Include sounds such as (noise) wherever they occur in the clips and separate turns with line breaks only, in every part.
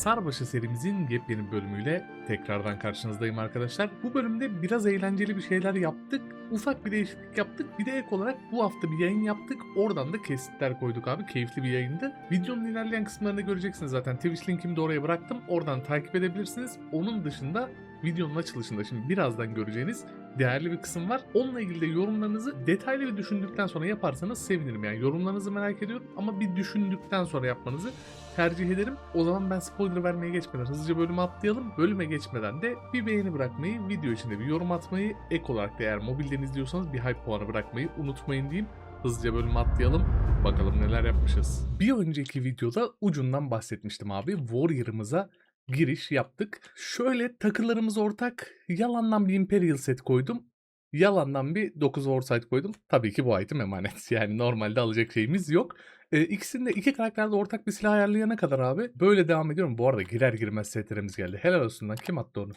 Hasarbaşı serimizin yepyeni bölümüyle tekrardan karşınızdayım arkadaşlar. Bu bölümde biraz eğlenceli bir şeyler yaptık. Ufak bir değişiklik yaptık. Bir de ek olarak bu hafta bir yayın yaptık. Oradan da kesitler koyduk abi. Keyifli bir yayındı. Videonun ilerleyen kısımlarını göreceksiniz zaten. Twitch linkimi de oraya bıraktım. Oradan takip edebilirsiniz. Onun dışında videonun açılışında şimdi birazdan göreceğiniz değerli bir kısım var. Onunla ilgili de yorumlarınızı detaylı bir düşündükten sonra yaparsanız sevinirim. Yani yorumlarınızı merak ediyorum ama bir düşündükten sonra yapmanızı tercih ederim. O zaman ben spoiler vermeye geçmeden hızlıca bölüme atlayalım. Bölüme geçmeden de bir beğeni bırakmayı, video içinde bir yorum atmayı, ek olarak da eğer mobilden izliyorsanız bir hype puanı bırakmayı unutmayın diyeyim. Hızlıca bölüme atlayalım. Bakalım neler yapmışız. Bir önceki videoda ucundan bahsetmiştim abi. Warrior'ımıza giriş yaptık. Şöyle takılarımız ortak. Yalandan bir Imperial set koydum. Yalandan bir 9 Warsight koydum. Tabii ki bu item emanet. (laughs) Yani normalde alacak şeyimiz yok. Ee, ikisinde iki karakterde ortak bir silah ayarlayana kadar abi böyle devam ediyorum. Bu arada girer girmez setlerimiz geldi. Helal olsun lan. Kim attı onu?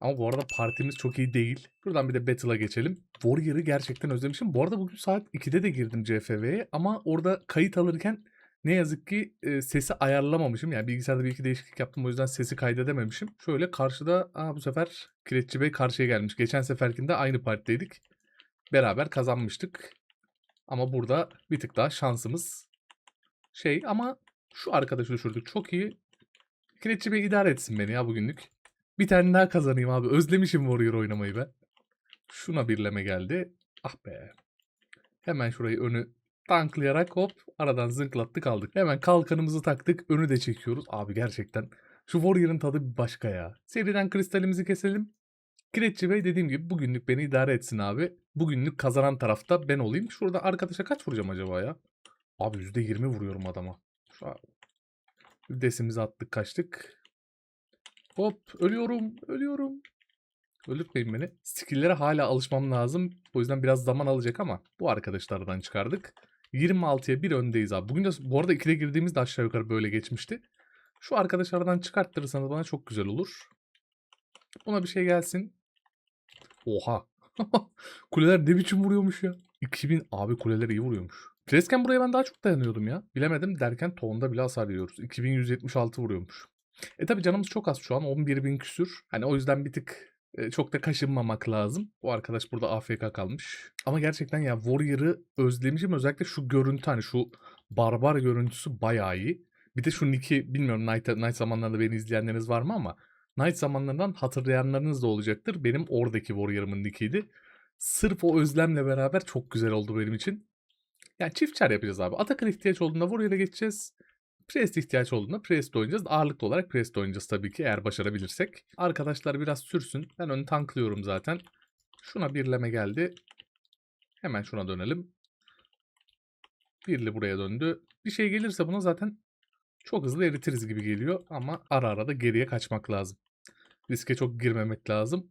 Ama bu arada partimiz çok iyi değil. Buradan bir de Battle'a geçelim. Warrior'ı gerçekten özlemişim. Bu arada bugün saat 2'de de girdim CFV'ye ama orada kayıt alırken ne yazık ki e, sesi ayarlamamışım. Yani bilgisayarda bir iki değişiklik yaptım o yüzden sesi kaydedememişim. Şöyle karşıda aa, bu sefer Kireççi Bey karşıya gelmiş. Geçen seferkinde aynı partideydik. Beraber kazanmıştık. Ama burada bir tık daha şansımız şey ama şu arkadaşı düşürdük. Çok iyi. Kireççi Bey idare etsin beni ya bugünlük. Bir tane daha kazanayım abi. Özlemişim Warrior oynamayı ben. Şuna birleme geldi. Ah be. Hemen şurayı önü tanklayarak hop aradan zınklattık aldık. Hemen kalkanımızı taktık. Önü de çekiyoruz. Abi gerçekten şu Warrior'ın tadı bir başka ya. Seriden kristalimizi keselim. Kireççi Bey dediğim gibi bugünlük beni idare etsin abi. Bugünlük kazanan tarafta ben olayım. Şurada arkadaşa kaç vuracağım acaba ya? Abi %20 vuruyorum adama. Şu an desimizi attık kaçtık. Hop ölüyorum ölüyorum. Öldürtmeyin beni. Skill'lere hala alışmam lazım. O yüzden biraz zaman alacak ama bu arkadaşlardan çıkardık. 26'ya bir öndeyiz abi. Bugün de bu arada 2'de girdiğimizde aşağı yukarı böyle geçmişti. Şu arkadaşlardan çıkarttırırsanız bana çok güzel olur. Buna bir şey gelsin. Oha. (laughs) kuleler ne biçim vuruyormuş ya. 2000 abi kuleler iyi vuruyormuş. Presken buraya ben daha çok dayanıyordum ya. Bilemedim derken tonda bile hasar yiyoruz. 2176 vuruyormuş. E tabi canımız çok az şu an 11.000 küsür. Hani o yüzden bir tık çok da kaşınmamak lazım. Bu arkadaş burada AFK kalmış. Ama gerçekten ya Warrior'ı özlemişim. Özellikle şu görüntü hani şu barbar görüntüsü bayağı iyi. Bir de şu Nick'i bilmiyorum Night, Night zamanlarında beni izleyenleriniz var mı ama Night zamanlarından hatırlayanlarınız da olacaktır. Benim oradaki Warrior'ımın Nick'iydi. Sırf o özlemle beraber çok güzel oldu benim için. Yani çift çar yapacağız abi. Atakır ihtiyaç olduğunda Warrior'a geçeceğiz. Priest ihtiyaç olduğunda Priest oynayacağız. Ağırlıklı olarak Priest oynayacağız tabii ki eğer başarabilirsek. Arkadaşlar biraz sürsün. Ben onu tanklıyorum zaten. Şuna birleme geldi. Hemen şuna dönelim. Birli buraya döndü. Bir şey gelirse buna zaten çok hızlı eritiriz gibi geliyor. Ama ara ara da geriye kaçmak lazım. Riske çok girmemek lazım.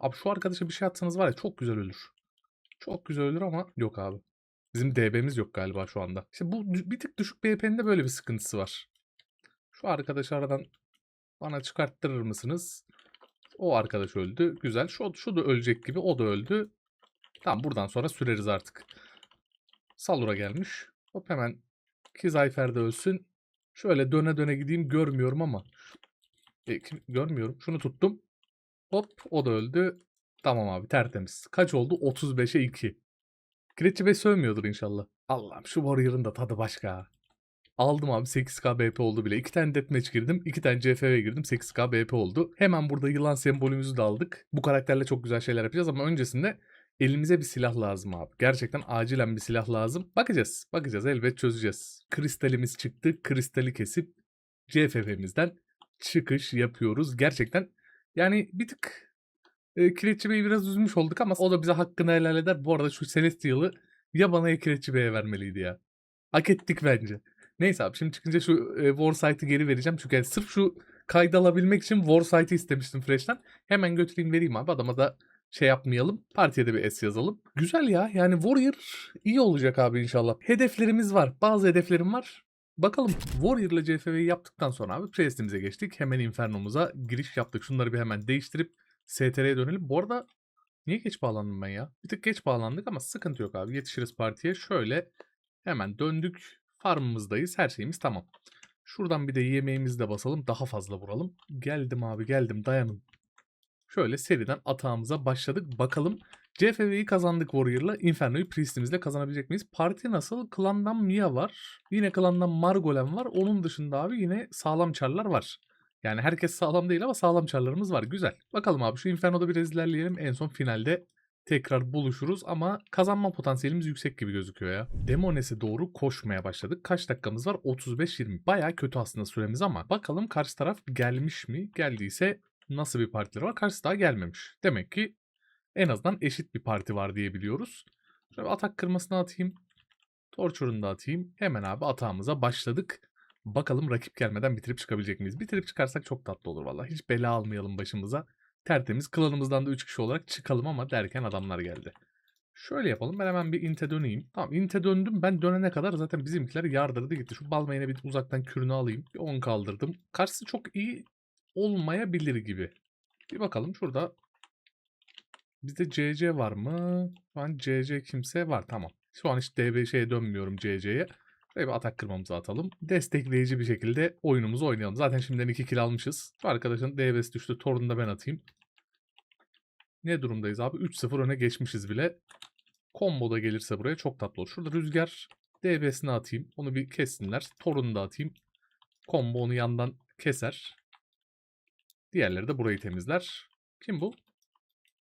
Abi şu arkadaşa bir şey atsanız var ya çok güzel ölür. Çok güzel ölür ama yok abi. Bizim DB'miz yok galiba şu anda. İşte bu bir tık düşük BP'nin de böyle bir sıkıntısı var. Şu arkadaşı aradan bana çıkarttırır mısınız? O arkadaş öldü. Güzel. Şu, şu da ölecek gibi. O da öldü. Tamam buradan sonra süreriz artık. Salura gelmiş. Hop hemen Kizayfer de ölsün. Şöyle döne döne gideyim. Görmüyorum ama. E, kim- görmüyorum. Şunu tuttum. Hop o da öldü. Tamam abi tertemiz. Kaç oldu? 35'e 2. Kireççi Bey sövmüyordur inşallah. Allah'ım şu Warrior'ın da tadı başka. Aldım abi 8k BP oldu bile. 2 tane deathmatch girdim. 2 tane CFV girdim. 8k BP oldu. Hemen burada yılan sembolümüzü de aldık. Bu karakterle çok güzel şeyler yapacağız ama öncesinde elimize bir silah lazım abi. Gerçekten acilen bir silah lazım. Bakacağız. Bakacağız. Elbet çözeceğiz. Kristalimiz çıktı. Kristali kesip CFV'mizden çıkış yapıyoruz. Gerçekten yani bir tık e, Kireççi Bey'i biraz üzmüş olduk ama o da bize hakkını helal eder. Bu arada şu Celestial'ı ya bana ya Kireççi Bey'e vermeliydi ya. Hak ettik bence. Neyse abi şimdi çıkınca şu e, Warsight'ı geri vereceğim. Çünkü yani sırf şu kaydı alabilmek için Warsight'ı istemiştim Fresh'ten. Hemen götüreyim vereyim abi. Adama da şey yapmayalım. Partiye de bir S yazalım. Güzel ya. Yani Warrior iyi olacak abi inşallah. Hedeflerimiz var. Bazı hedeflerim var. Bakalım Warrior ile CFV'yi yaptıktan sonra abi Priest'imize geçtik. Hemen Inferno'muza giriş yaptık. Şunları bir hemen değiştirip STR'ye dönelim. Bu arada niye geç bağlandım ben ya? Bir tık geç bağlandık ama sıkıntı yok abi. Yetişiriz partiye. Şöyle hemen döndük. Farmımızdayız. Her şeyimiz tamam. Şuradan bir de yemeğimizi de basalım. Daha fazla vuralım. Geldim abi geldim dayanın. Şöyle seriden atağımıza başladık. Bakalım CFV'yi kazandık Warrior'la. Inferno'yu Priest'imizle kazanabilecek miyiz? Parti nasıl? Klandan Mia var. Yine klandan Margolem var. Onun dışında abi yine sağlam çarlar var. Yani herkes sağlam değil ama sağlam çarlarımız var. Güzel. Bakalım abi şu Inferno'da biraz ilerleyelim. En son finalde tekrar buluşuruz ama kazanma potansiyelimiz yüksek gibi gözüküyor ya. Demones'e doğru koşmaya başladık. Kaç dakikamız var? 35-20. Baya kötü aslında süremiz ama bakalım karşı taraf gelmiş mi? Geldiyse nasıl bir partileri var? Karşı daha gelmemiş. Demek ki en azından eşit bir parti var diye biliyoruz. Şöyle atak kırmasını atayım. Torture'unu da atayım. Hemen abi atağımıza başladık. Bakalım rakip gelmeden bitirip çıkabilecek miyiz? Bitirip çıkarsak çok tatlı olur vallahi. Hiç bela almayalım başımıza. Tertemiz. Klanımızdan da 3 kişi olarak çıkalım ama derken adamlar geldi. Şöyle yapalım. Ben hemen bir inte döneyim. Tamam inte döndüm. Ben dönene kadar zaten bizimkiler yardırdı gitti. Şu balmayına bir uzaktan kürünü alayım. Bir 10 kaldırdım. Karşısı çok iyi olmayabilir gibi. Bir bakalım şurada Bizde CC var mı? Şu an CC kimse var tamam. Şu an hiç DB şeye dönmüyorum CC'ye. Ve bir atak kırmamızı atalım. Destekleyici bir şekilde oyunumuzu oynayalım. Zaten şimdiden 2 kill almışız. Arkadaşın DB'si düştü. Torunu da ben atayım. Ne durumdayız abi? 3-0 öne geçmişiz bile. Combo da gelirse buraya çok tatlı olur. Şurada rüzgar DB'sini atayım. Onu bir kessinler. Torunu da atayım. Combo onu yandan keser. Diğerleri de burayı temizler. Kim bu?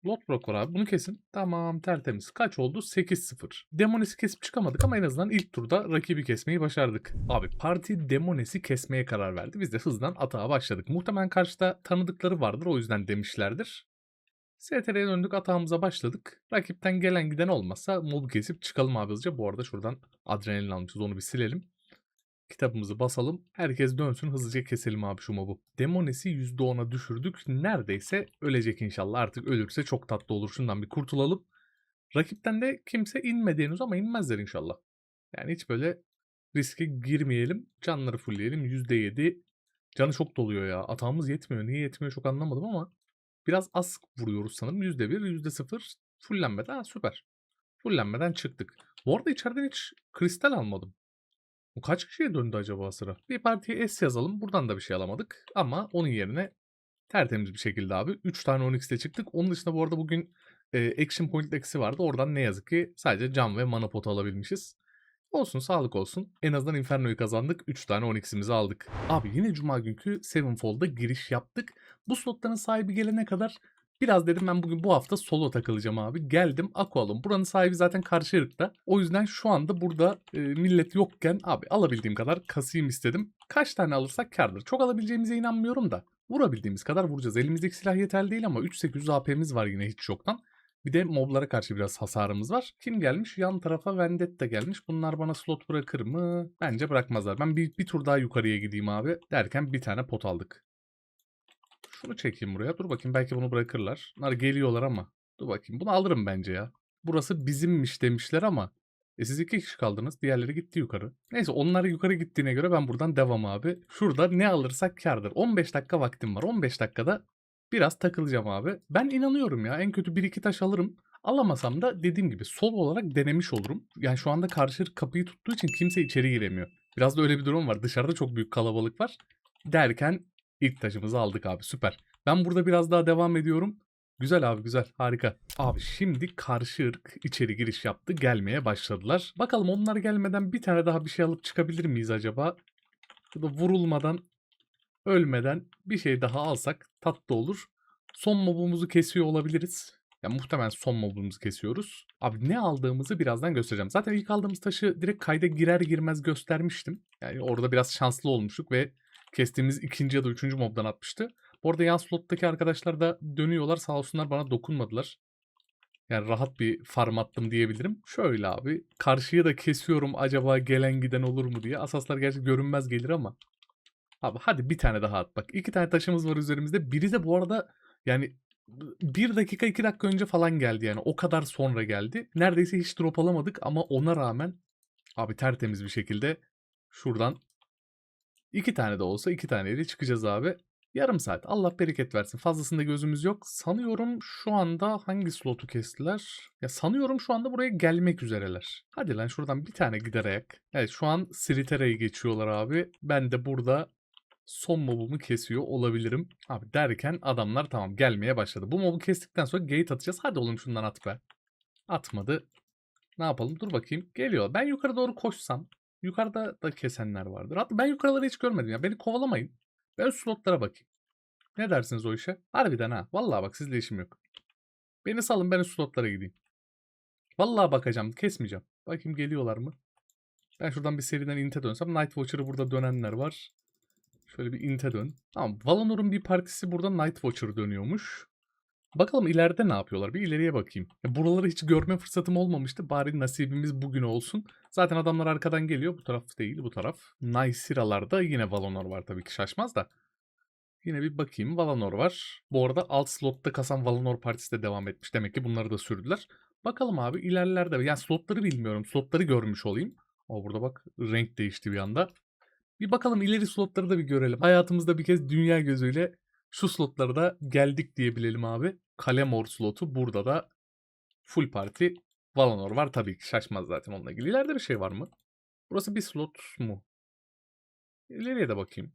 Lotbrock var abi. Bunu kesin. Tamam tertemiz. Kaç oldu? 8-0. Demones'i kesip çıkamadık ama en azından ilk turda rakibi kesmeyi başardık. Abi parti Demones'i kesmeye karar verdi. Biz de hızdan atağa başladık. Muhtemelen karşıda tanıdıkları vardır. O yüzden demişlerdir. STR'ye döndük atağımıza başladık. Rakipten gelen giden olmazsa mobu kesip çıkalım abi hızlıca. Bu arada şuradan adrenalin almışız. Onu bir silelim. Kitabımızı basalım. Herkes dönsün hızlıca keselim abi şu mobu. Demones'i %10'a düşürdük. Neredeyse ölecek inşallah. Artık ölürse çok tatlı olur. Şundan bir kurtulalım. Rakipten de kimse inmedi henüz ama inmezler inşallah. Yani hiç böyle riske girmeyelim. Canları fullleyelim. %7. Canı çok doluyor ya. Atağımız yetmiyor. Niye yetmiyor çok anlamadım ama. Biraz az vuruyoruz sanırım. %1, %0 fullenmeden. Süper. Fullenmeden çıktık. Bu arada içeriden hiç kristal almadım. Bu kaç kişiye döndü acaba sıra? Bir partiye S yazalım. Buradan da bir şey alamadık. Ama onun yerine tertemiz bir şekilde abi. 3 tane 10x'te çıktık. Onun dışında bu arada bugün e, Action Point eksi vardı. Oradan ne yazık ki sadece cam ve mana potu alabilmişiz. Olsun sağlık olsun. En azından Inferno'yu kazandık. 3 tane 10x'imizi aldık. Abi yine cuma günkü Sevenfold'a giriş yaptık. Bu slotların sahibi gelene kadar Biraz dedim ben bugün bu hafta solo takılacağım abi. Geldim Aqualum. Buranın sahibi zaten karşı ırkta. O yüzden şu anda burada e, millet yokken abi alabildiğim kadar kasayım istedim. Kaç tane alırsak kardır. Çok alabileceğimize inanmıyorum da. Vurabildiğimiz kadar vuracağız. Elimizdeki silah yeterli değil ama 3800 AP'miz var yine hiç yoktan. Bir de moblara karşı biraz hasarımız var. Kim gelmiş? Yan tarafa Vendetta gelmiş. Bunlar bana slot bırakır mı? Bence bırakmazlar. Ben bir, bir tur daha yukarıya gideyim abi. Derken bir tane pot aldık. Şunu çekeyim buraya. Dur bakayım belki bunu bırakırlar. Bunlar geliyorlar ama. Dur bakayım. Bunu alırım bence ya. Burası bizimmiş demişler ama. E siz iki kişi kaldınız. Diğerleri gitti yukarı. Neyse onlar yukarı gittiğine göre ben buradan devam abi. Şurada ne alırsak kardır. 15 dakika vaktim var. 15 dakikada biraz takılacağım abi. Ben inanıyorum ya. En kötü 1-2 taş alırım. Alamasam da dediğim gibi sol olarak denemiş olurum. Yani şu anda karşı kapıyı tuttuğu için kimse içeri giremiyor. Biraz da öyle bir durum var. Dışarıda çok büyük kalabalık var. Derken İlk taşımızı aldık abi süper. Ben burada biraz daha devam ediyorum. Güzel abi güzel harika. Abi şimdi karşı ırk içeri giriş yaptı gelmeye başladılar. Bakalım onlar gelmeden bir tane daha bir şey alıp çıkabilir miyiz acaba? Burada vurulmadan ölmeden bir şey daha alsak tatlı olur. Son mobumuzu kesiyor olabiliriz. Ya muhtemelen son mobumuzu kesiyoruz. Abi ne aldığımızı birazdan göstereceğim. Zaten ilk aldığımız taşı direkt kayda girer girmez göstermiştim. Yani orada biraz şanslı olmuştuk ve kestiğimiz ikinci ya da üçüncü mobdan atmıştı. Bu arada yan slottaki arkadaşlar da dönüyorlar sağ olsunlar bana dokunmadılar. Yani rahat bir farm attım diyebilirim. Şöyle abi karşıya da kesiyorum acaba gelen giden olur mu diye. Asaslar gerçi görünmez gelir ama. Abi hadi bir tane daha at. Bak iki tane taşımız var üzerimizde. Biri de bu arada yani bir dakika iki dakika önce falan geldi yani. O kadar sonra geldi. Neredeyse hiç drop alamadık ama ona rağmen abi tertemiz bir şekilde şuradan İki tane de olsa iki taneyle çıkacağız abi. Yarım saat. Allah bereket versin. Fazlasında gözümüz yok. Sanıyorum şu anda hangi slotu kestiler? Ya sanıyorum şu anda buraya gelmek üzereler. Hadi lan şuradan bir tane gider ayak. Evet şu an Siritera'yı geçiyorlar abi. Ben de burada son mobumu kesiyor olabilirim. Abi derken adamlar tamam gelmeye başladı. Bu mobu kestikten sonra gate atacağız. Hadi oğlum şundan at be. Atmadı. Ne yapalım? Dur bakayım. Geliyor. Ben yukarı doğru koşsam. Yukarıda da kesenler vardır. Hatta ben yukarıları hiç görmedim ya. Beni kovalamayın. Ben slotlara bakayım. Ne dersiniz o işe? Harbiden ha. Vallahi bak sizle işim yok. Beni salın ben slotlara gideyim. Vallahi bakacağım. Kesmeyeceğim. Bakayım geliyorlar mı? Ben şuradan bir seriden inte dönsem. Night Watcher'ı burada dönenler var. Şöyle bir inte dön. Tamam. Valonor'un bir partisi burada Night Watcher dönüyormuş. Bakalım ileride ne yapıyorlar? Bir ileriye bakayım. Ya buraları hiç görme fırsatım olmamıştı. Bari nasibimiz bugün olsun. Zaten adamlar arkadan geliyor. Bu taraf değil bu taraf. Naysiralarda yine Valonor var tabii ki şaşmaz da. Yine bir bakayım. Valanor var. Bu arada alt slotta kasan Valanor partisi de devam etmiş. Demek ki bunları da sürdüler. Bakalım abi ilerlerde. Yani slotları bilmiyorum. Slotları görmüş olayım. O burada bak renk değişti bir anda. Bir bakalım ileri slotları da bir görelim. Hayatımızda bir kez dünya gözüyle şu slotlara da geldik diyebilelim abi. Kalemor slotu burada da full parti Valanor var tabii ki şaşmaz zaten onunla ilgili. İleride bir şey var mı? Burası bir slot mu? İleriye de bakayım.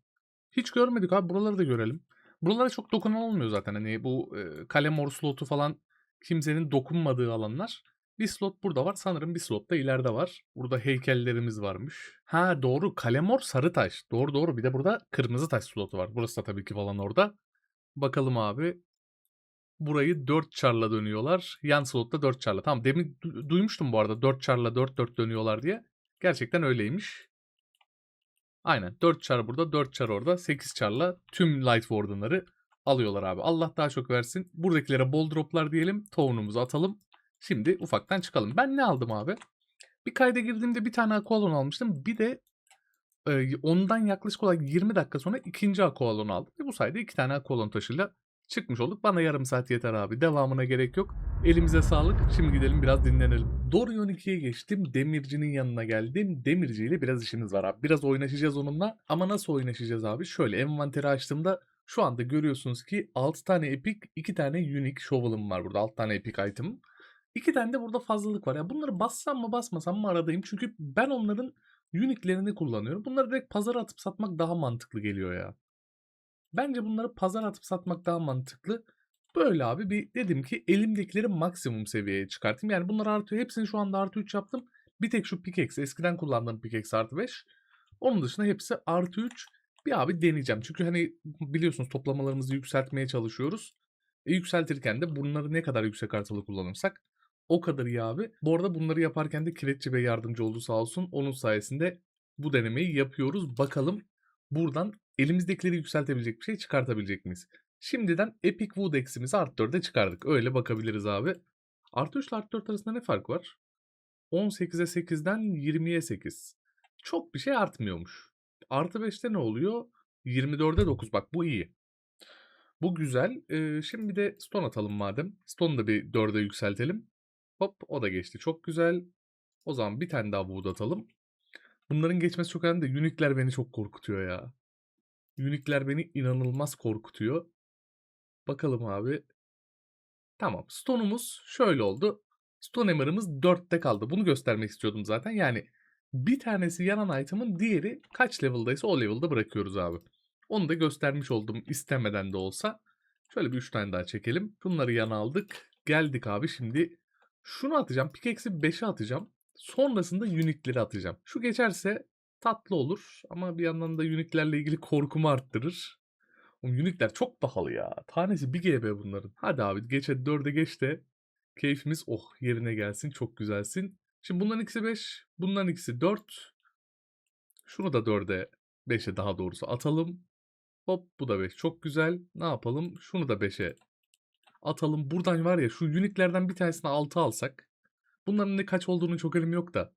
Hiç görmedik abi buraları da görelim. Buralara çok dokunan olmuyor zaten. Hani bu e, Kalemor slotu falan kimsenin dokunmadığı alanlar. Bir slot burada var. Sanırım bir slot da ileride var. Burada heykellerimiz varmış. Ha doğru. Kalemor sarı taş. Doğru doğru. Bir de burada kırmızı taş slotu var. Burası da tabii ki falan orada. Bakalım abi. Burayı 4 çarla dönüyorlar. Yan slotta 4 çarla. Tamam demin du- duymuştum bu arada 4 çarla 4 4 dönüyorlar diye. Gerçekten öyleymiş. Aynen 4 çar burada 4 çar orada 8 çarla tüm Light Warden'ları alıyorlar abi. Allah daha çok versin. Buradakilere bol droplar diyelim. Town'umuzu atalım. Şimdi ufaktan çıkalım. Ben ne aldım abi? Bir kayda girdiğimde bir tane Aqualon almıştım. Bir de ondan yaklaşık olarak 20 dakika sonra ikinci Aqualon aldım. Ve bu sayede iki tane Aqualon taşıyla çıkmış olduk. Bana yarım saat yeter abi. Devamına gerek yok. Elimize sağlık. Şimdi gidelim biraz dinlenelim. Dorion 2'ye geçtim. Demircinin yanına geldim. Demirci ile biraz işimiz var abi. Biraz oynaşacağız onunla. Ama nasıl oynaşacağız abi? Şöyle envanteri açtığımda şu anda görüyorsunuz ki 6 tane epic, 2 tane unique shovel'ım var burada. 6 tane epic item. 2 tane de burada fazlalık var. Ya bunları bassam mı basmasam mı aradayım. Çünkü ben onların unique'lerini kullanıyorum. Bunları direkt pazara atıp satmak daha mantıklı geliyor ya. Bence bunları pazara atıp satmak daha mantıklı. Böyle abi bir dedim ki elimdekileri maksimum seviyeye çıkartayım. Yani bunlar artıyor. Hepsini şu anda artı 3 yaptım. Bir tek şu pickaxe eskiden kullandığım pickaxe artı 5. Onun dışında hepsi artı 3. Bir abi deneyeceğim. Çünkü hani biliyorsunuz toplamalarımızı yükseltmeye çalışıyoruz. E, yükseltirken de bunları ne kadar yüksek artılı kullanırsak o kadar iyi abi. Bu arada bunları yaparken de Kireççi Bey yardımcı oldu sağ olsun. Onun sayesinde bu denemeyi yapıyoruz. Bakalım buradan elimizdekileri yükseltebilecek bir şey çıkartabilecek miyiz? Şimdiden Epic Wood eksimizi artı 4'e çıkardık. Öyle bakabiliriz abi. Artı 3 ile artı 4 arasında ne fark var? 18'e 8'den 20'ye 8. Çok bir şey artmıyormuş. Artı 5'te ne oluyor? 24'e 9. Bak bu iyi. Bu güzel. Ee, şimdi de stone atalım madem. Stone'u da bir 4'e yükseltelim. Hop o da geçti. Çok güzel. O zaman bir tane daha wood atalım. Bunların geçmesi çok önemli de unique'ler beni çok korkutuyor ya. Unique'ler beni inanılmaz korkutuyor. Bakalım abi. Tamam. Stone'umuz şöyle oldu. Stone Hammer'ımız 4'te kaldı. Bunu göstermek istiyordum zaten. Yani bir tanesi yanan item'ın diğeri kaç level'daysa o level'da bırakıyoruz abi. Onu da göstermiş oldum istemeden de olsa. Şöyle bir 3 tane daha çekelim. Bunları yana aldık. Geldik abi şimdi. Şunu atacağım. Pickaxe'i 5'e atacağım. Sonrasında unique'leri atacağım. Şu geçerse tatlı olur. Ama bir yandan da unique'lerle ilgili korkumu arttırır. Oğlum unique'ler çok pahalı ya. Tanesi 1 GB bunların. Hadi abi geç hadi 4'e geç de keyfimiz oh yerine gelsin. Çok güzelsin. Şimdi bunların ikisi 5. Bunların ikisi 4. Şunu da 4'e 5'e daha doğrusu atalım. Hop bu da 5. Çok güzel. Ne yapalım? Şunu da 5'e atalım. Buradan var ya şu unique'lerden bir tanesini 6 alsak. Bunların ne kaç olduğunu çok elim yok da.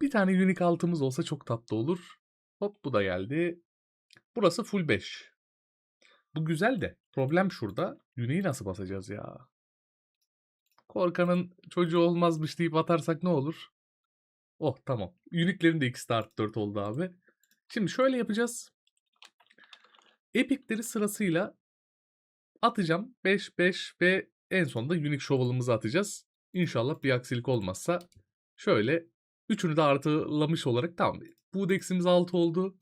Bir tane unique altımız olsa çok tatlı olur. Hop bu da geldi. Burası full 5. Bu güzel de problem şurada. Unique'i nasıl basacağız ya? Korkanın çocuğu olmazmış deyip atarsak ne olur? Oh tamam. Unique'lerin de ikisi de artı 4 oldu abi. Şimdi şöyle yapacağız. Epic'leri sırasıyla atacağım. 5, 5 ve en sonunda Unique Shovel'ımızı atacağız. İnşallah bir aksilik olmazsa şöyle üçünü de artılamış olarak tamam. Budex'imiz 6 oldu.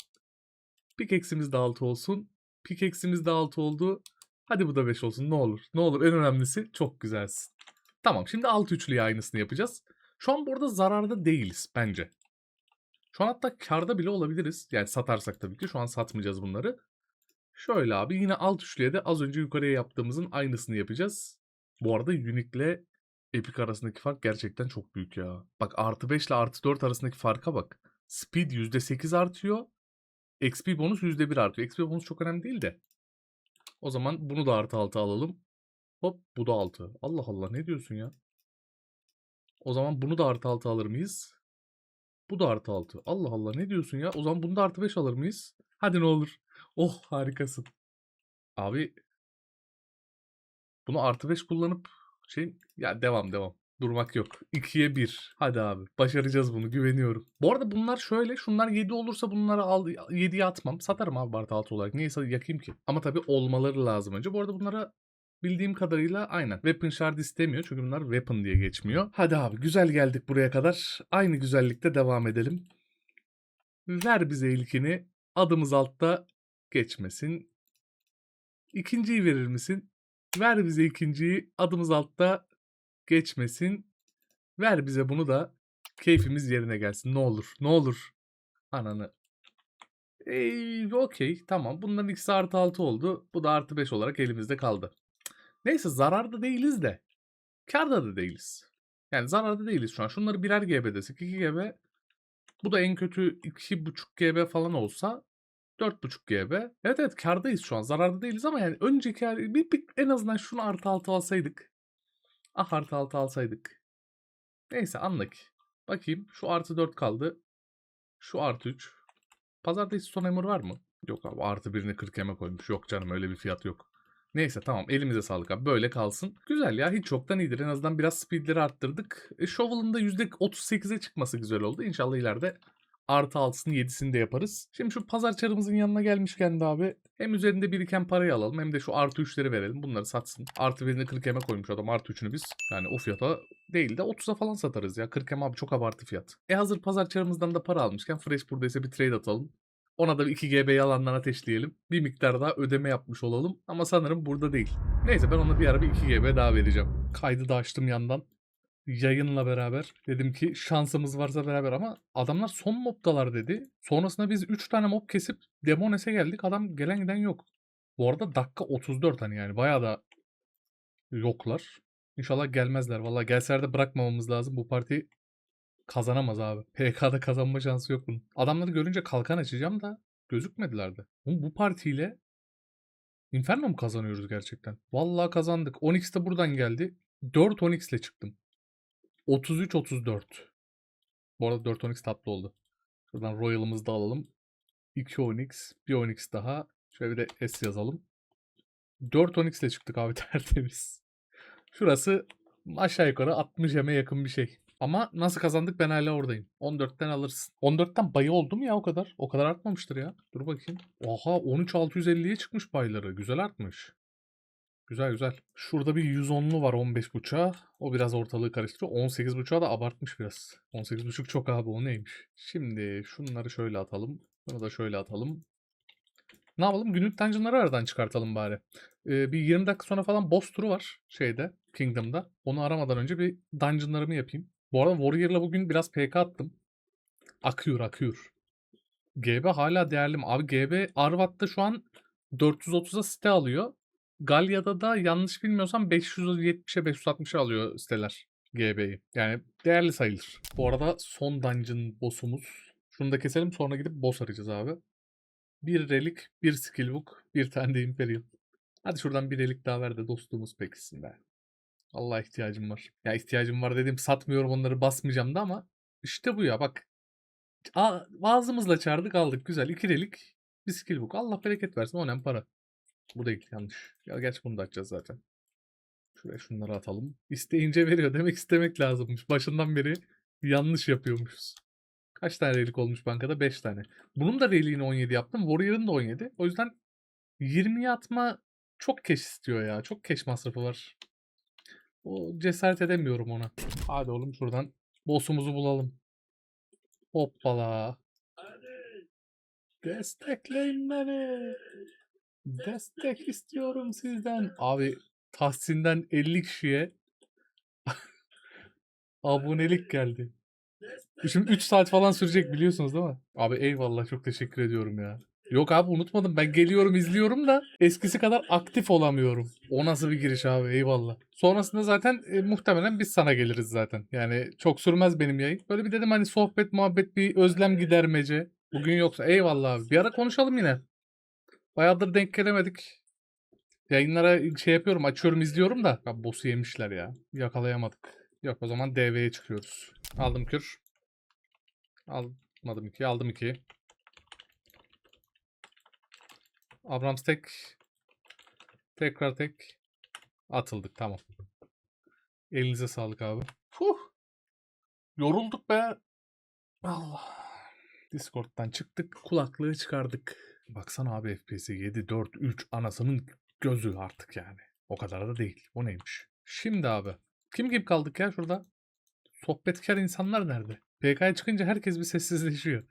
Pickaxe'imiz de 6 olsun. Pickaxe'imiz de 6 oldu. Hadi bu da 5 olsun ne olur. Ne olur en önemlisi çok güzelsin. Tamam şimdi alt üçlüye aynısını yapacağız. Şu an burada zararda değiliz bence. Şu an hatta karda bile olabiliriz. Yani satarsak tabii ki. Şu an satmayacağız bunları. Şöyle abi yine alt üçlüye de az önce yukarıya yaptığımızın aynısını yapacağız. Bu arada Unique ile Epic arasındaki fark gerçekten çok büyük ya. Bak artı 5 ile artı 4 arasındaki farka bak. Speed %8 artıyor. XP bonus %1 artıyor. XP bonus çok önemli değil de. O zaman bunu da artı 6 alalım. Hop bu da 6. Allah Allah ne diyorsun ya? O zaman bunu da artı 6 alır mıyız? Bu da artı 6. Allah Allah ne diyorsun ya? O zaman bunu da artı 5 alır mıyız? Hadi ne olur. Oh harikasın. Abi bunu artı 5 kullanıp şey ya devam devam. Durmak yok. 2'ye 1. Hadi abi. Başaracağız bunu. Güveniyorum. Bu arada bunlar şöyle. Şunlar 7 olursa bunları al 7'ye atmam. Satarım abi artı 6 olarak. Neyse yakayım ki. Ama tabii olmaları lazım önce. Bu arada bunlara bildiğim kadarıyla aynen. Weapon shard istemiyor. Çünkü bunlar weapon diye geçmiyor. Hadi abi güzel geldik buraya kadar. Aynı güzellikte devam edelim. Ver bize ilkini. Adımız altta geçmesin. İkinciyi verir misin? Ver bize ikinciyi. Adımız altta geçmesin. Ver bize bunu da keyfimiz yerine gelsin. Ne olur. Ne olur. Ananı. Ey, okey. Tamam. Bunların ikisi artı 6 oldu. Bu da artı 5 olarak elimizde kaldı. Neyse zararda değiliz de. Karda da değiliz. Yani zararda değiliz şu an. Şunları birer GB desek 2 GB. Bu da en kötü 2.5 GB falan olsa 4.5 GB. Evet evet kardayız şu an. Zararda değiliz ama yani önceki hali- bir, bir en azından şunu artı 6 alsaydık. Ah artı 6 alsaydık. Neyse anlık. Bakayım şu artı 4 kaldı. Şu artı 3. Pazarda son emir var mı? Yok abi artı birini 40 eme koymuş. Yok canım öyle bir fiyat yok. Neyse tamam elimize sağlık abi. Böyle kalsın. Güzel ya hiç çoktan iyidir. En azından biraz speedleri arttırdık. E, Shovel'ın da %38'e çıkması güzel oldu. İnşallah ileride artı 6'sını 7'sini de yaparız. Şimdi şu pazar çarımızın yanına gelmişken de abi hem üzerinde biriken parayı alalım hem de şu artı 3'leri verelim. Bunları satsın. Artı birini 40 eme koymuş adam artı 3'ünü biz. Yani o fiyata değil de 30'a falan satarız ya. 40 em abi çok abartı fiyat. E hazır pazar çarımızdan da para almışken Fresh buradaysa bir trade atalım. Ona da bir 2 GB yalandan ateşleyelim. Bir miktar daha ödeme yapmış olalım. Ama sanırım burada değil. Neyse ben ona bir ara bir 2 GB daha vereceğim. Kaydı da açtım yandan. Yayınla beraber. Dedim ki şansımız varsa beraber ama adamlar son mobdalar dedi. Sonrasında biz 3 tane mob kesip Demones'e geldik. Adam gelen giden yok. Bu arada dakika 34 hani yani bayağı da yoklar. İnşallah gelmezler. Valla gelseler de bırakmamamız lazım. Bu parti kazanamaz abi. (laughs) PK'da kazanma şansı yok bunun. Adamları görünce kalkan açacağım da gözükmediler de. Bu partiyle Inferno mu kazanıyoruz gerçekten? Vallahi kazandık. Onyx de buradan geldi. 4 Onyx ile çıktım. 33-34. Bu arada 4 Onyx tatlı oldu. Şuradan Royal'ımızı da alalım. 2 Onyx, bir Onyx daha. Şöyle bir de S yazalım. 4 Onyx ile çıktık abi (laughs) tertemiz. Şurası aşağı yukarı 60 yeme yakın bir şey. Ama nasıl kazandık ben hala oradayım. 14'ten alırsın. 14'ten bayı oldu mu ya o kadar? O kadar artmamıştır ya. Dur bakayım. Oha 13.650'ye çıkmış bayları. Güzel artmış. Güzel güzel. Şurada bir 110'lu var 15.5'a. O biraz ortalığı karıştırıyor. 18.5'a da abartmış biraz. 18.5 çok abi o neymiş. Şimdi şunları şöyle atalım. Bunu da şöyle atalım. Ne yapalım? Günlük dungeonları aradan çıkartalım bari. Ee, bir 20 dakika sonra falan boss turu var şeyde Kingdom'da. Onu aramadan önce bir dungeonlarımı yapayım. Bu arada Warrior'la bugün biraz PK attım. Akıyor akıyor. GB hala değerli mi? Abi GB Arvat'ta şu an 430'a site alıyor. Galya'da da yanlış bilmiyorsam 570'e 560'a alıyor siteler GB'yi. Yani değerli sayılır. Bu arada son dungeon boss'umuz. Şunu da keselim sonra gidip boss arayacağız abi. Bir relik, bir skillbook, bir tane de imperial. Hadi şuradan bir relik daha ver de dostluğumuz peksin be. Allah ihtiyacım var. Ya ihtiyacım var dedim satmıyorum onları basmayacağım da ama işte bu ya bak. A- ağzımızla çağırdık aldık güzel. İki relik bir skillbook. Allah bereket versin o ne para. Bu değil yanlış. Ya gerçi bunu da açacağız zaten. Şuraya şunları atalım. İsteyince veriyor. Demek istemek lazımmış. Başından beri yanlış yapıyormuşuz. Kaç tane relik olmuş bankada? 5 tane. Bunun da reliğini 17 yaptım. Warrior'ın da 17. O yüzden 20'ye atma çok keş istiyor ya. Çok keş masrafı var. O cesaret edemiyorum ona. Hadi oğlum şuradan boss'umuzu bulalım. Hoppala. Destekleyin beni. Destek istiyorum sizden. Abi Tahsin'den 50 kişiye abonelik geldi. Şimdi 3 saat falan sürecek biliyorsunuz değil mi? Abi eyvallah çok teşekkür ediyorum ya. Yok abi unutmadım. Ben geliyorum izliyorum da eskisi kadar aktif olamıyorum. O nasıl bir giriş abi eyvallah. Sonrasında zaten e, muhtemelen biz sana geliriz zaten. Yani çok sürmez benim yayın. Böyle bir dedim hani sohbet muhabbet bir özlem gidermece. Bugün yoksa eyvallah abi. Bir ara konuşalım yine. Bayağıdır denk gelemedik. Yayınlara şey yapıyorum açıyorum izliyorum da. Ya boss'u yemişler ya. Yakalayamadık. Yok o zaman DV'ye çıkıyoruz. Aldım kür. Almadım iki. Aldım iki. Abrams tek. Tekrar tek. Atıldık tamam. Elinize sağlık abi. Fuh. Yorulduk be. Allah. Discord'dan çıktık. Kulaklığı çıkardık. Baksana abi FPS'i 7, 4, 3 anasının gözü artık yani. O kadar da değil. O neymiş? Şimdi abi. Kim gibi kaldık ya şurada? Sohbetkar insanlar nerede? PK'ya çıkınca herkes bir sessizleşiyor.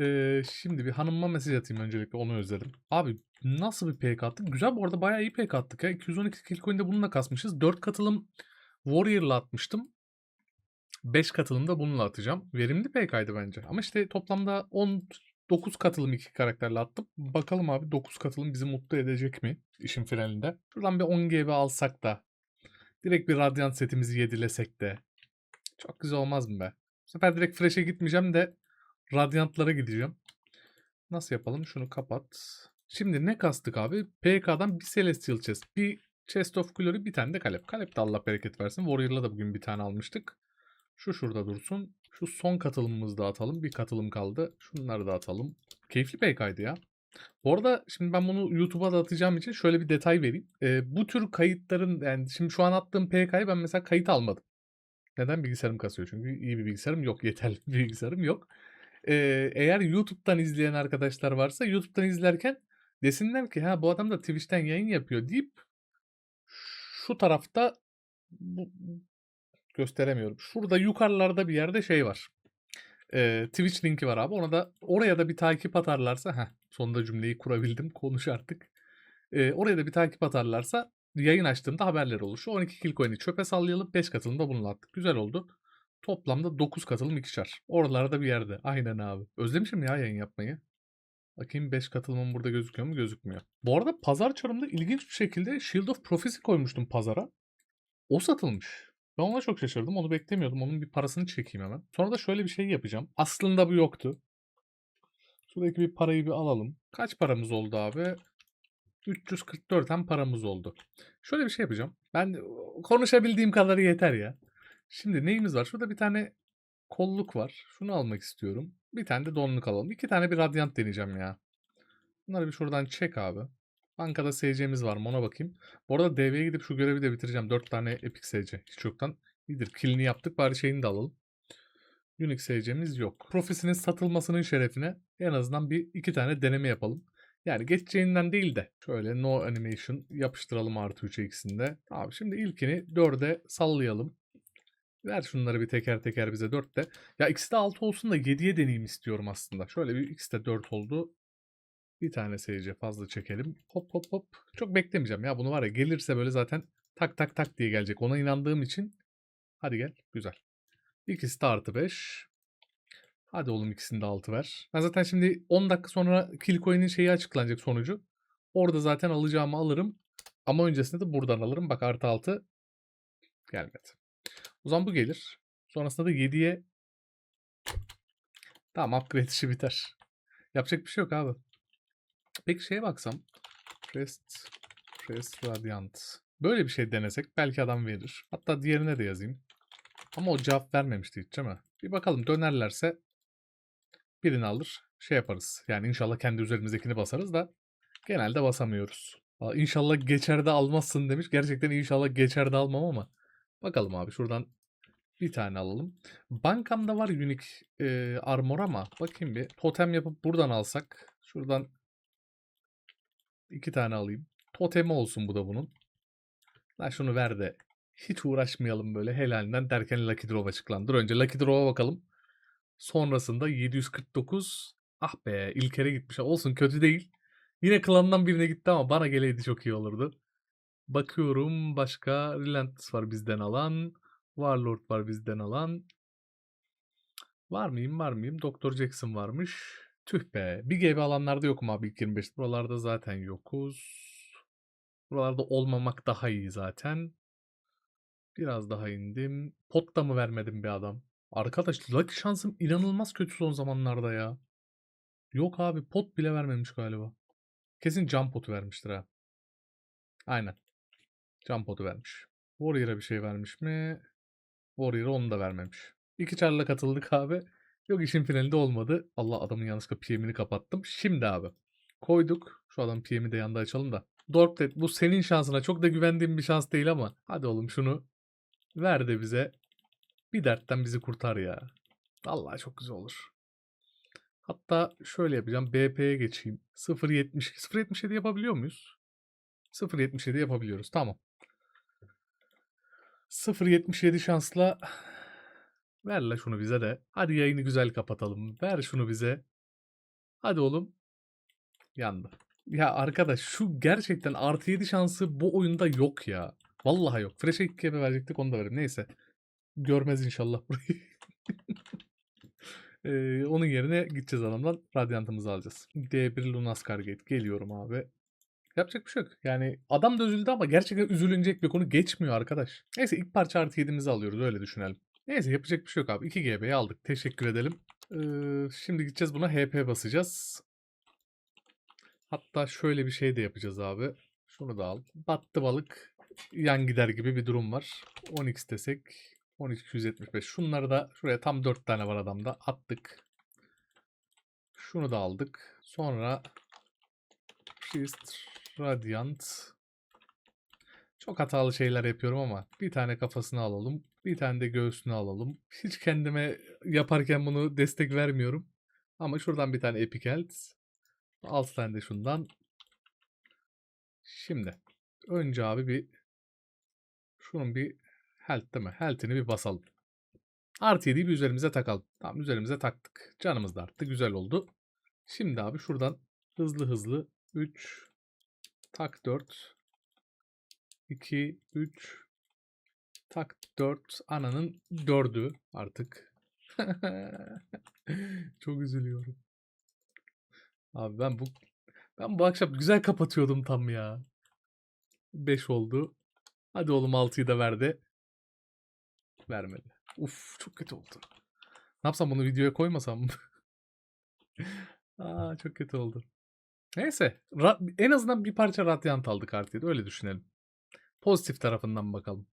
Ee, şimdi bir hanıma mesaj atayım öncelikle onu özledim. Abi nasıl bir PK attık? Güzel bu arada bayağı iyi PK attık ya. 212 kill coin'de bununla kasmışız. 4 katılım Warrior'la atmıştım. 5 katılım da bununla atacağım. Verimli PK'ydı bence. Ama işte toplamda 19 katılım iki karakterle attım. Bakalım abi 9 katılım bizi mutlu edecek mi işin finalinde. Şuradan bir 10 GB alsak da direkt bir Radiant setimizi yedilesek de çok güzel olmaz mı be? Bu sefer direkt Fresh'e gitmeyeceğim de Radiant'lara gideceğim. Nasıl yapalım? Şunu kapat. Şimdi ne kastık abi? PK'dan bir Celestial Chest, bir Chest of Glory, bir tane de Kalep. Kalep de Allah bereket versin. Warrior'la da bugün bir tane almıştık. Şu şurada dursun. Şu son katılımımızı da atalım. Bir katılım kaldı. Şunları da atalım. Keyifli PK'ydı ya. Bu arada şimdi ben bunu YouTube'a da atacağım için şöyle bir detay vereyim. Ee, bu tür kayıtların yani şimdi şu an attığım PK'yı ben mesela kayıt almadım. Neden? Bilgisayarım kasıyor çünkü iyi bir bilgisayarım yok. (laughs) Yeterli bir bilgisayarım yok. Ee, eğer YouTube'dan izleyen arkadaşlar varsa YouTube'dan izlerken desinler ki ha bu adam da Twitch'ten yayın yapıyor deyip şu tarafta bu, gösteremiyorum. Şurada yukarılarda bir yerde şey var. Ee, Twitch linki var abi. Ona da oraya da bir takip atarlarsa ha sonunda cümleyi kurabildim. (laughs) Konuş artık. Ee, oraya da bir takip atarlarsa yayın açtığımda haberler olur. Şu 12 kill coin'i çöpe sallayalım. 5 katılımda bununla attık. Güzel oldu. Toplamda 9 katılım ikişer. Oralarda bir yerde. Aynen abi. Özlemişim ya yayın yapmayı. Bakayım 5 katılımım burada gözüküyor mu? Gözükmüyor. Bu arada pazar çarımda ilginç bir şekilde Shield of Prophecy koymuştum pazara. O satılmış. Ben ona çok şaşırdım. Onu beklemiyordum. Onun bir parasını çekeyim hemen. Sonra da şöyle bir şey yapacağım. Aslında bu yoktu. Şuradaki bir parayı bir alalım. Kaç paramız oldu abi? 344 hem paramız oldu. Şöyle bir şey yapacağım. Ben konuşabildiğim kadarı yeter ya. Şimdi neyimiz var? Şurada bir tane kolluk var. Şunu almak istiyorum. Bir tane de donluk alalım. İki tane bir radyant deneyeceğim ya. Bunları bir şuradan çek abi. Bankada SC'miz var ona bakayım. Bu arada DV'ye gidip şu görevi de bitireceğim. 4 tane Epic SC. Hiç yoktan iyidir. Killini yaptık bari şeyini de alalım. Unique SC'miz yok. Profesinin satılmasının şerefine en azından bir iki tane deneme yapalım. Yani geçeceğinden değil de şöyle no animation yapıştıralım artı 3'e ikisinde. Abi şimdi ilkini 4'e sallayalım. Ver şunları bir teker teker bize 4 de. Ya ikisi de 6 olsun da 7'ye deneyeyim istiyorum aslında. Şöyle bir ikisi de 4 oldu. Bir tane seyirci fazla çekelim. Hop hop hop. Çok beklemeyeceğim ya bunu var ya gelirse böyle zaten tak tak tak diye gelecek. Ona inandığım için. Hadi gel. Güzel. İkisi de artı 5. Hadi oğlum ikisini de 6 ver. Ben zaten şimdi 10 dakika sonra Killcoin'in şeyi açıklanacak sonucu. Orada zaten alacağımı alırım. Ama öncesinde de buradan alırım. Bak artı 6 gelmedi. O zaman bu gelir. Sonrasında da 7'ye tamam upgrade işi biter. Yapacak bir şey yok abi. Peki şeye baksam. Prest, Prest Radiant. Böyle bir şey denesek belki adam verir. Hatta diğerine de yazayım. Ama o cevap vermemişti hiç değil mi? Bir bakalım dönerlerse birini alır. Şey yaparız. Yani inşallah kendi üzerimizdekini basarız da genelde basamıyoruz. İnşallah geçerde almazsın demiş. Gerçekten inşallah geçerde almam ama. Bakalım abi şuradan bir tane alalım. Bankamda var unique e, armor ama bakayım bir. Totem yapıp buradan alsak. Şuradan İki tane alayım. Totemi olsun bu da bunun. Lan şunu ver de hiç uğraşmayalım böyle helalinden derken Lucky Draw açıklandı. Önce Lucky Draw'a bakalım. Sonrasında 749. Ah be İlker'e gitmiş. Olsun kötü değil. Yine klandan birine gitti ama bana geleydi çok iyi olurdu. Bakıyorum başka Relentless var bizden alan. Warlord var bizden alan. Var mıyım var mıyım? Doktor Jackson varmış. Tüh be. Bir GB alanlarda yokum abi ilk 25. Buralarda zaten yokuz. Buralarda olmamak daha iyi zaten. Biraz daha indim. Pot da mı vermedim bir adam? Arkadaş Lucky şansım inanılmaz kötü son zamanlarda ya. Yok abi pot bile vermemiş galiba. Kesin cam potu vermiştir ha. Aynen. Cam potu vermiş. Warrior'a bir şey vermiş mi? Warrior'a onu da vermemiş. İki çarla katıldık abi. Yok işin finalinde olmadı. Allah adamın yanlışlıkla PM'ini kapattım. Şimdi abi. Koyduk. Şu adam PM'i de yanda açalım da. Dorplet bu senin şansına. Çok da güvendiğim bir şans değil ama. Hadi oğlum şunu ver de bize. Bir dertten bizi kurtar ya. Vallahi çok güzel olur. Hatta şöyle yapacağım. BP'ye geçeyim. 0.70 0.77 yapabiliyor muyuz? 0.77 yapabiliyoruz. Tamam. 0.77 şansla ver la şunu bize de. Hadi yayını güzel kapatalım. Ver şunu bize. Hadi oğlum. Yandı. Ya arkadaş şu gerçekten artı 7 şansı bu oyunda yok ya. Vallahi yok. Fresh'e 2 GB verecektik onu da verim. Neyse. Görmez inşallah (laughs) burayı. Ee, onun yerine gideceğiz adamdan. Radyantımızı alacağız. D1 Lunaskar Gate. Geliyorum abi. Yapacak bir şey yok. Yani adam da üzüldü ama gerçekten üzülünecek bir konu geçmiyor arkadaş. Neyse ilk parça artı 7'mizi alıyoruz öyle düşünelim. Neyse yapacak bir şey yok abi. 2 GB'yi aldık. Teşekkür edelim. Ee, şimdi gideceğiz buna HP basacağız. Hatta şöyle bir şey de yapacağız abi. Şunu da al. Battı balık yan gider gibi bir durum var. 10x desek 12275. Şunları da şuraya tam 4 tane var adamda. Attık. Şunu da aldık. Sonra Priest, Radiant. Çok hatalı şeyler yapıyorum ama bir tane kafasını alalım. Bir tane de göğsünü alalım. Hiç kendime yaparken bunu destek vermiyorum. Ama şuradan bir tane Epic Health. 6 tane de şundan. Şimdi. Önce abi bir şunun bir health değil mi? Health'ini bir basalım. Artı 7'yi bir üzerimize takalım. Tamam üzerimize taktık. Canımız da arttı. Güzel oldu. Şimdi abi şuradan hızlı hızlı 3 tak 4 2 3 tak 4 ananın 4'ü artık. (laughs) Çok üzülüyorum. Abi ben bu ben bu akşam güzel kapatıyordum tam ya. 5 oldu. Hadi oğlum 6'yı da verdi. Vermedi. Uf çok kötü oldu. Ne yapsam bunu videoya koymasam mı? (laughs) Aa çok kötü oldu. Neyse. en azından bir parça radyant aldık artık. Öyle düşünelim. Pozitif tarafından bakalım.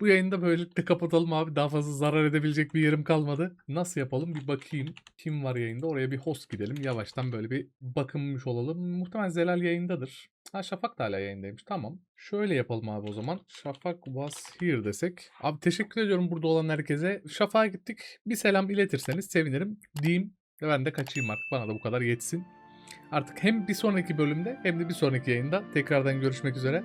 Bu yayını da böylelikle kapatalım abi. Daha fazla zarar edebilecek bir yerim kalmadı. Nasıl yapalım bir bakayım. Kim var yayında? Oraya bir host gidelim. Yavaştan böyle bir bakınmış olalım. Muhtemelen Zelal yayındadır. Ha Şafak da hala yayındaymış. Tamam. Şöyle yapalım abi o zaman. Şafak was here desek. Abi teşekkür ediyorum burada olan herkese. Şafak'a gittik. Bir selam iletirseniz sevinirim. Diyeyim ve ben de kaçayım artık. Bana da bu kadar yetsin. Artık hem bir sonraki bölümde hem de bir sonraki yayında tekrardan görüşmek üzere.